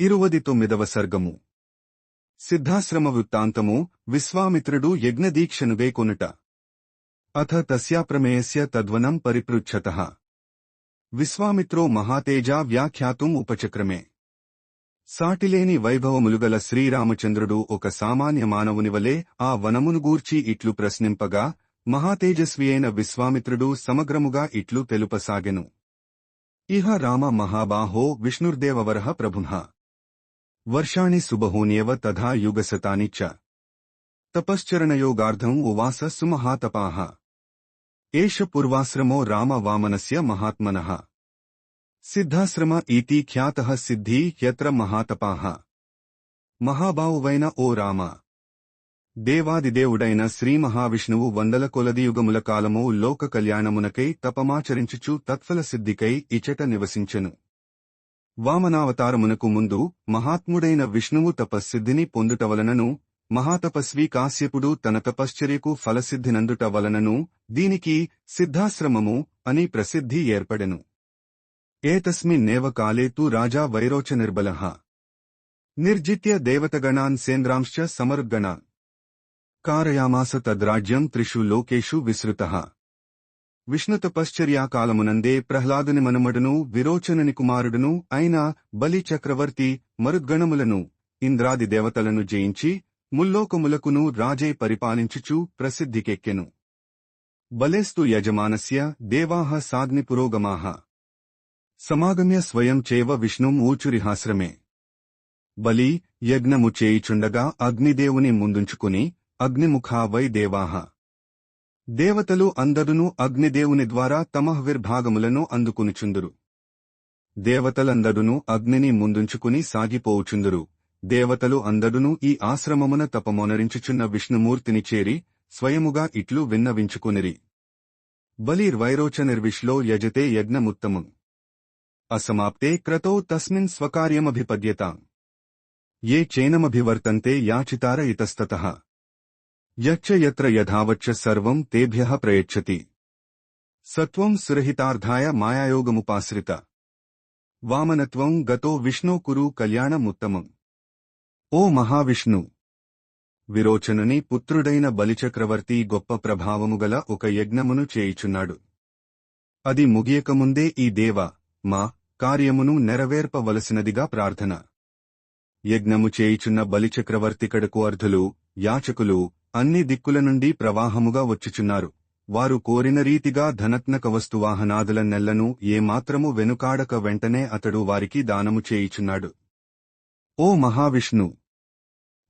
ఇరువది తొమ్మిదవ సర్గము. సిద్ధాశ్రమ వృత్తాంతము విశ్వామిత్రుడు యజ్ఞదీక్షను వేకొనుట అథ తస్యాప్రమేయస్య తద్వనం పరిపృచ్ఛత. విశ్వామిత్రో మహాతేజా వ్యాఖ్యాతుం ఉపచక్రమే. సాటిలేని వైభవములుగల శ్రీరామచంద్రుడు ఒక సామాన్య మానవునివలే ఆ వనమును గూర్చి ఇట్లు ప్రశ్నింపగా మహాతేజస్వియైన విశ్వామిత్రుడు సమగ్రముగా ఇట్లు తెలుపసాగెను. ఇహ రామ మహాబాహో విష్ణుర్దేవవరః ప్రభుః వర్షాణి శుభహూన్యవ తథా యుగశతాని చ తపశ్చరణయోగార్థం ఉవాస సుమహాతపాః ఏష పూర్వాశ్రమో రామ వామనస్య మహాత్మనః సిద్ధాశ్రమ ఇతి ఖ్యాతః సిద్ధి యత్ర మహాతపాః మహాబావువైన ఓ రామ దేవాదిదేవుడైన శ్రీ మహావిష్ణువు వందల కొలది యుగముల కాలము లోక కళ్యాణమునకై తపమాచరించుచు తత్ఫల సిద్ధికై ఇచట నివసించెను వామనావతారమునకు ముందు మహాత్ముడైన విష్ణువు తపస్సిద్ధిని పొందుట వలనను మహాతపస్వి కాశ్యపుడు తన తపశ్చర్యకు ఫలసిద్ధినందుట వలనను దీనికి సిద్ధాశ్రమము అని ప్రసిద్ధి ఏర్పడెను. ఏతస్మిన్నేవ కాలే తు రాజా వైరోచనిర్బలః నిర్జిత్య దేవతగణాన్ సేంద్రాంశ్చ సమరుద్గణాన్ కారయామాస తద్రాజ్యం త్రిషు లోకేషు విష్ణు విష్ణుతపశ్చర్యాకాలమునందే ప్రహ్లాదుని మనుమడును విరోచనని కుమారుడును అయిన బలి చక్రవర్తి మరుద్గణములను ఇంద్రాది దేవతలను జయించి ముల్లోకములకును రాజై పరిపాలించుచు ప్రసిద్ధికెక్కెను. బలేస్తు యజమానస్య దేవాహ సాగ్ని పురోగమాహ సమాగమ్య స్వయం చేవ విష్ణుం ఊచురిహాశ్రమే బలి యజ్ఞము చేయిచుండగా అగ్నిదేవుని ముందుంచుకుని అగ్నిముఖా వై దేవాః. దేవతలు అందరును అగ్నిదేవుని ద్వారా తమ విర్భాగములను అందుకునుచుందురు. దేవతలందరును అగ్నిని ముందుంచుకుని సాగిపోవుచుందురు. దేవతలు అందరును ఈ ఆశ్రమమున తపమొనరించుచున్న విష్ణుమూర్తిని చేరి స్వయముగా ఇట్లు విన్నవించుకునిరి. బలిర్వైరోచనిర్విశ్లో యజతే యజ్ఞముత్తము. అసమాప్తే క్రతో తస్మిన్ స్వకార్యమభిపద్యతాం. ఏ చైనమభివర్తంతే యాచితార ఇతస్తతః. యచ్చ యత్ర యథావచ్చ సర్వం తేభ్య ప్రయచ్చతి. సత్వం సురహితార్థాయ మాయాయోగముపాశ్రిత. వామనత్వం గతో విష్ణో కురు కళ్యాణముత్తమం. ఓ మహావిష్ణు! విరోచనుని పుత్రుడైన బలిచక్రవర్తి గొప్ప ప్రభావము గల ఒక యజ్ఞమును చేయుచున్నాడు. అది ముగియకముందే ఈ దేవ మా కార్యమును నెరవేర్పవలసినదిగా ప్రార్థన. యజ్ఞము చేయుచున్న బలిచక్రవర్తికడకు అర్ధులు యాచకులు అన్ని దిక్కుల నుండి ప్రవాహముగా వచ్చుచున్నారు. వారు కోరిన రీతిగా ధనత్నక వస్తువాహనాదుల నెల్లను ఏమాత్రము వెనుకాడక వెంటనే అతడు వారికి దానము చేయుచున్నాడు. ఓ మహావిష్ణు!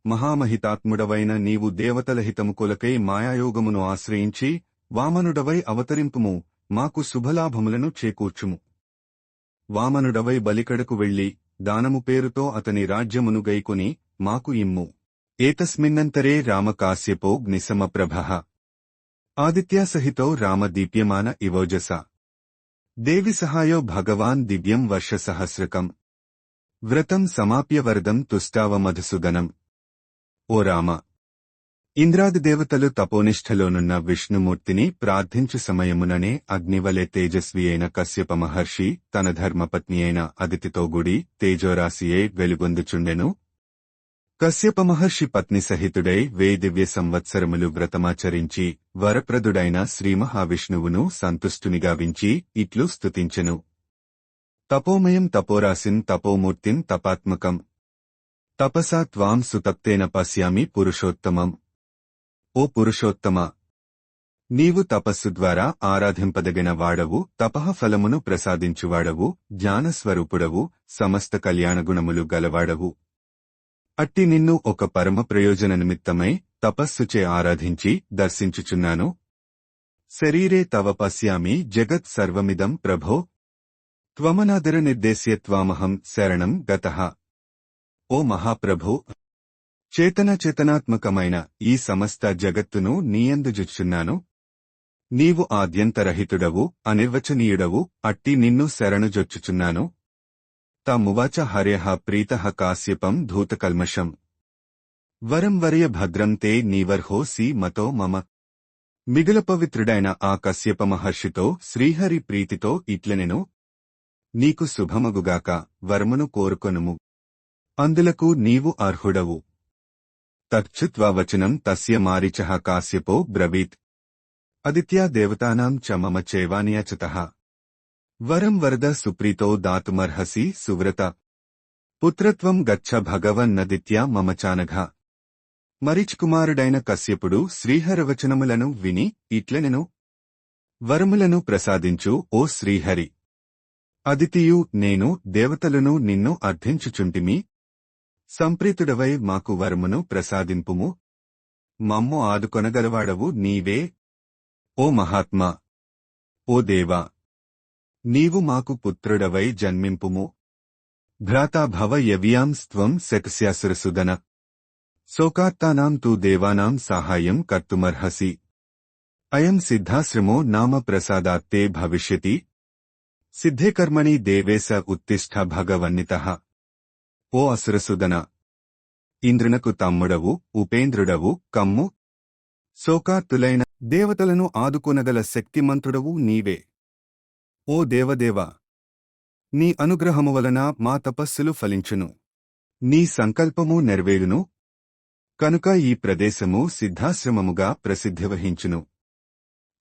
మహామహితాత్ముడవైన నీవు దేవతల హితము కొలకై మాయాయోగమును ఆశ్రయించి వామనుడవై అవతరింపుము మాకు శుభలాభములను చేకూర్చుము. వామనుడవై బలికడకు వెళ్ళి దానము పేరుతో అతని రాజ్యమును గైకొని మాకు ఇమ్ము. ఏతస్మిన్నంతరే రామకాశ్యపో గ్నిసమప్రభః ఆదిత్యాసహితో రామదీప్యమాన ఇవోజస. దేవి సహాయో భగవాన్ దివ్యం వర్షసహస్రకం. వ్రతం సమాప్య వరదం తుష్టావ ఓ రామ! ఇంద్రాది దేవతలు తపోనిష్ఠలోనున్న విష్ణుమూర్తిని ప్రార్థించు సమయముననే అగ్నివలె తేజస్వి అయిన కశ్యప మహర్షి తన ధర్మపత్ని అయిన అదితితో గుడి తేజోరాశియే వెలుగొందుచుండెను. కశ్యప మహర్షి పత్ని సహితుడై వేదివ్య సంవత్సరములు వ్రతమాచరించి వరప్రదుడైన శ్రీమహావిష్ణువును సంతుష్టునిగా వించి ఇట్లు స్తుతించెను. తపోమయం తపోరాసిన్ తపోమూర్తిన్ తపాత్మకం. తపసా త్వాం సుతప్తేన పశ్యామి పురుషోత్తమం. ఓ పురుషోత్తమ! నీవు తపస్సు ద్వారా ఆరాధింపదగిన వాడవు తపః ఫలమును ప్రసాదించువాడవు జ్ఞానస్వరూపుడవు సమస్త కళ్యాణగుణములు గలవాడవు. అట్టి నిన్ను ఒక పరమ ప్రయోజన నిమిత్తమై తపస్సుచే ఆరాధించి దర్శించుచున్నాను. శరీరే తవ పశ్యామి జగత్ సర్వమిదం ప్రభో. త్వమనాదర నిర్దేశ్య త్వామహం శరణం గత. ఓ మహాప్రభు! చేతన చేతనాత్మకమైన ఈ సమస్త జగత్తును నీయందుజుచున్నాను. నీవు ఆద్యంతరహితుడవు అనిర్వచనీయుడవు అట్టి నిన్ను శరణుజొచ్చుచున్నాను. తమువాచ హర్యః ప్రీతః కాశ్యపం ధూతకల్మషం. వరం వరయ భద్రం తే నీవర్హోసి మతో మమ. మిగుల పవిత్రుడైన ఆ కశ్యప మహర్షితో శ్రీహరి ప్రీతితో ఇట్లనెను. నీకు శుభమగుగాక వర్మను కోరుకొనుము. అందులకు నీవు అర్హుడవు. తచ్చుత్వచనం తస్య మారిచః కాశ్యపో బ్రవీత్. అదిత్యా దేవతానాం చ మమ చైవానియచతః. వరం వరద సుప్రీతో దాతుమర్హసి సువ్రత. పుత్రత్వం గచ్చ భగవన్నదిత్యా మమచానఘ మరిచ్కుమారుడైన మరిచ్ కుమారుడైన కశ్యపుడు శ్రీహరవచనములను విని ఇట్లనెను. వరములను ప్రసాదించు ఓ శ్రీహరి. అదితియు నేను దేవతలను నిన్ను అర్థించుచుంటిమి. సంప్రీతుడవై మాకు వరమును ప్రసాదింపుము. మమ్ము ఆదుకొనగలవాడవు నీవే. ఓ మహాత్మా. ఓ దేవా. నీవు మాకు పుత్రుడవై జన్మింపుము. భ్రాతాభవ యవ్యాం స్త్వం శకస్యాసురసుదన శోకాత్తానాం తు దేవానాం సాహాయం కర్తుమర్హసి. అయం సిద్ధాశ్రమో నామ ప్రసాదాత్తే భవిష్యతి. సిద్ధే కర్మణి దేవేశ ఉత్తిష్ట భగవన్నితః. ఓ అసురసుదన ఇంద్రునకు తమ్ముడవు ఉపేంద్రుడవు కమ్ము. శోకాత్తులైన దేవతలను ఆదుకునగల శక్తిమంతుడవు నీవే. ఓ దేవదేవ! నీ అనుగ్రహము వలన మా తపస్సులు ఫలించును. నీ సంకల్పము నెరవేరును. కనుక ఈ ప్రదేశము సిద్ధాశ్రమముగా ప్రసిద్ధి వహించును.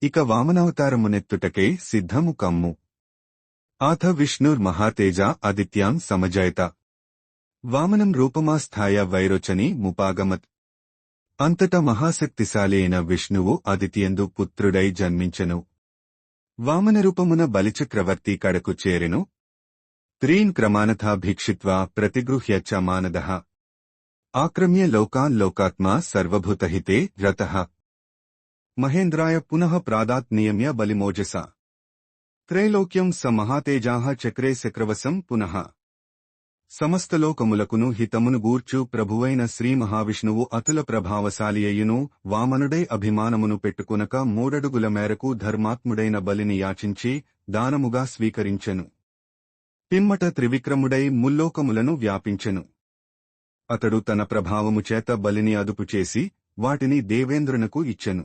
ఇక వామనావతారమునెత్తుటకే సిద్ధము కమ్ము. ఆథ విష్ణుర్ మహాతేజ ఆదిత్యాం సమజాయత. వామనం రూపమాస్థాయ వైరోచని ముపాగమత్. అంతట మహాశక్తిశాలి అయిన విష్ణువు అదితియందు పుత్రుడై జన్మించెను. వామనరూపమున బలిచక్రవర్తి కడకు చేరెను. త్రీన్ క్రమానథా భిక్షిత్వా ప్రతిగృహ్య చ మానదః. ఆక్రమ్య లోకాన్ లోకాత్మా సర్వభూతహితే రతః. మహేంద్రాయ పునః ప్రాదాత్ నియమ్య బలిమోజస. త్రైలోక్యం స మహాతేజాః చక్రే శక్రవసం పునః. సమస్తలోకములకును హితమును గూర్చు ప్రభువైన శ్రీ మహావిష్ణువు అతుల ప్రభావశాలి అయ్యును వామనుడై అభిమానమును పెట్టుకునక మూడడుగుల మేరకు ధర్మాత్ముడైన బలిని యాచించి దానముగా స్వీకరించెను. పిమ్మట త్రివిక్రముడై ముల్లోకములను వ్యాపించెను. అతడు తన ప్రభావము చేత బలిని అదుపుచేసి వాటిని దేవేంద్రునకు ఇచ్చెను.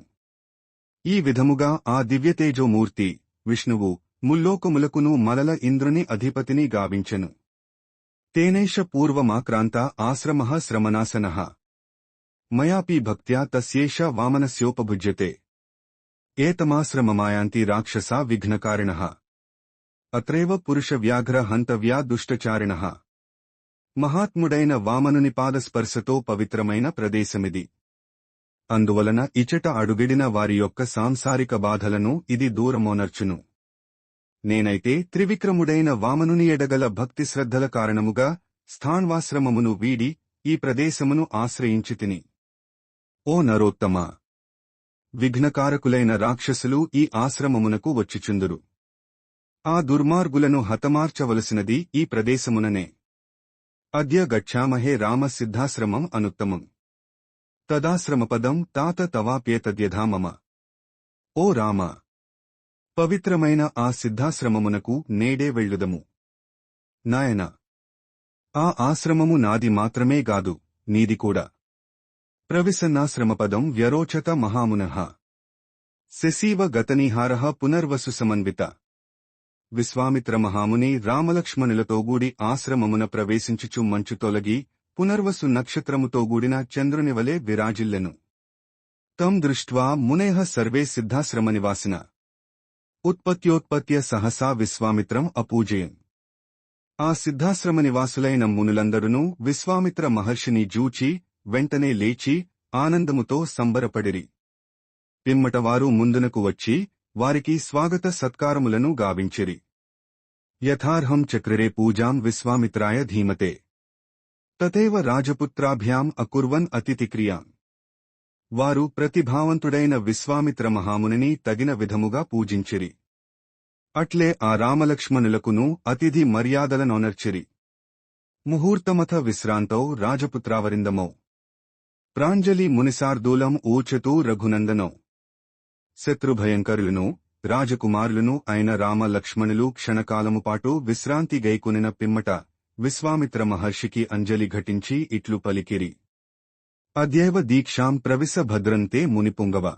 ఈ విధముగా ఆ దివ్యతేజోమూర్తి విష్ణువు ముల్లోకములకును మలల ఇంద్రుని అధిపతిని గావించెను. తేనైష పూర్వమాక్రాంత ఆశ్రమ శ్రమనాశన. మయాపి భక్త్యా తస్యేష వామనస్యోపభుజ్యతే. ఏతమాశ్రమమాయాంతి రాక్షసా విఘ్నకారిణః. అత్రైవ పురుష వ్యాఘ్ర హంతవ్యా దుష్టచారిణః. మహాత్ముడైన వామనుని పాదస్పర్శతో పవిత్రమైన ప్రదేశమిది. అందువలన ఇచట అడుగిడిన వారి యొక్క సాంసారిక బాధలను ఇది దూరమోనర్చును. నేనైతే త్రివిక్రముడైన వామనుని ఎడగల భక్తి శ్రద్ధల కారణముగా స్థాన్వాశ్రమమును వీడి ఈ ప్రదేశమును ఆశ్రయించి తిని. ఓ నరోత్తమా! విఘ్నకారకులైన రాక్షసులు ఈ ఆశ్రమమునకు వచ్చిచుందురు. ఆ దుర్మార్గులను హతమార్చవలసినది ఈ ప్రదేశముననే. అద్య గచ్చామహే రామ సిద్ధాశ్రమం అనుత్తమం. తదాశ్రమపదం తాత తవాప్యేతద్యధామమ ఓ రామ! పవిత్రమైన ఆ సిద్ధాశ్రమమునకు నేడే వెళ్ళుదము. నాయన ఆ ఆశ్రమము నాది మాత్రమే గాదు నీది కూడా. ప్రవిసన్నాశ్రమపదం వ్యరోచత మహామునః. శశీవ గతనిహారః పునర్వసు సమన్విత. విశ్వామిత్ర మహాముని రామలక్ష్మణులతోగూడి ఆశ్రమమున ప్రవేశించుచు మంచు తొలగి పునర్వసు నక్షత్రముతో గూడిన చంద్రునివలే విరాజిల్లెను. తం దృష్ట్వా మునేహ సర్వే సిద్ధాశ్రమ నివాసిన. ఉత్పత్యోత్పత్య సహసా విశ్వామిత్రం అపూజయం. ఆ సిద్ధాశ్రమ నివాసులైన మునులందరునూ విశ్వామిత్ర మహర్షిని జూచి వెంటనే లేచి ఆనందముతో సంబరపడిరి. పిమ్మటవారు ముందునకు వచ్చి వారికి స్వాగత సత్కారములను గావించిరి. యథార్హం చక్రరే పూజాం విశ్వామిత్రాయ ధీమతే. తథేవ రాజపుత్రాభ్యాం అకుర్వన్ అతిథిక్రియాం. వారు ప్రతిభావంతుడైన విశ్వామిత్ర మహామునిని తగిన విధముగా పూజించిరి. అట్లే ఆ రామలక్ష్మణులకును అతిథి మర్యాదలనొనర్చిరి. ముహూర్తమథ విశ్రాంతౌ రాజపుత్రావరిందమౌ. ప్రాంజలి మునిసార్దూలం ఊచతూ రఘునందనౌ. శత్రుభయంకరులను రాజకుమారులను అయిన రామలక్ష్మణులు క్షణకాలముపాటు క్షణకాలము పాటు విశ్రాంతి గైకొనిన పిమ్మట విశ్వామిత్ర మహర్షికి అంజలి ఘటించి ఇట్లు పలికిరి. అద్యైవ దీక్షాం ప్రవిశ భద్రంతే మునిపుంగవ.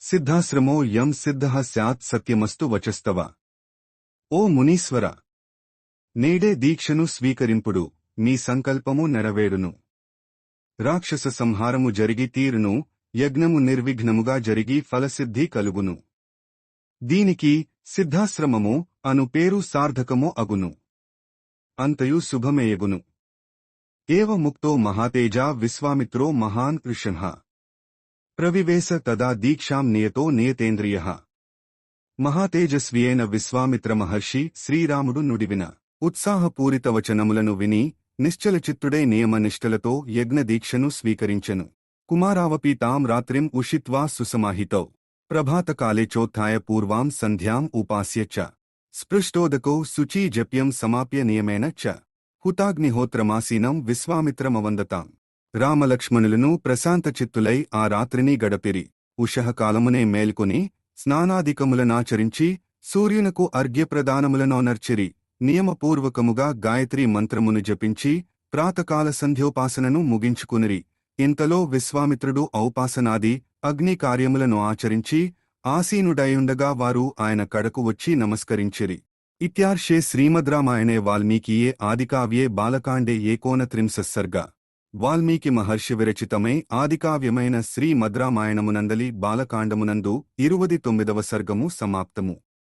సిద్ధాశ్రమో యం సిద్ధ స్యాత్ సత్యమస్తు వచస్తవ. ఓ మునీశ్వర! నేడే దీక్షను స్వీకరింపుడు మీ సంకల్పము నెరవేరును. రాక్షస సంహారము జరిగి తీరును యజ్ఞము నిర్విఘ్నముగా జరిగి ఫలసిద్ధి కలుగును. దీనికి సిద్ధాశ్రమము అను పేరు సార్థకము అగును. అంతయు శుభమేయగును. ఏవ ముక్తో మహాతేజా విశ్వామిత్రో మహాన్ కృష్ణ. ప్రవివేశ తదా దీక్షాం నియతో నియతేంద్రియ. మహాతేజస్వియైన విశ్వామిత్ర మహర్షి శ్రీరాముడు నుడివిన. ఉత్సాహపూరిత వచనములను విని నిశ్చలచిత్తుడై నియమనిష్టలతో యజ్ఞదీక్షను స్వీకరించెను. కుమారావపి తాం రాత్రిం ఉషిత్వా సుసమాహితౌ. ప్రభాతకాలే చోత్థాయ పూర్వాం సంధ్యాం ఉపాస్య చ. స్పృష్టోదకో శుచీ జప్యం సమాప్య నియమేన చ. హుతాగ్నిహోత్రమాసీనం విశ్వామిత్రమవందతాం. రామలక్ష్మణులను ప్రశాంతచిత్తులై ఆ రాత్రిని గడపిరి. ఉషహకాలమునే మేల్కొని స్నానాదికములనాచరించి సూర్యునకు అర్ఘ్యప్రదానములనోనర్చిరి నియమపూర్వకముగా గాయత్రీ మంత్రమును జపించి ప్రాతకాల సంధ్యోపాసనను ముగించుకునిరి. ఇంతలో విశ్వామిత్రుడు ఔపాసనాది అగ్ని కార్యములను ఆచరించి ఆసీనుడైయుండగా వారు ఆయన కడకు వచ్చి నమస్కరించిరి. ఇత్యార్షే శ్రీమద్రామాయణే వాల్మీకియే ఆదికావ్యే బాలకాండే ఏకోనత్రింశ సర్గ. వాల్మీకి మహర్షి విరచితమై ఆదికావ్యమైన శ్రీమద్రామాయణమునందలి బాలకాండమునందు ఇరువది తొమ్మిదవ సర్గము సమాప్తము.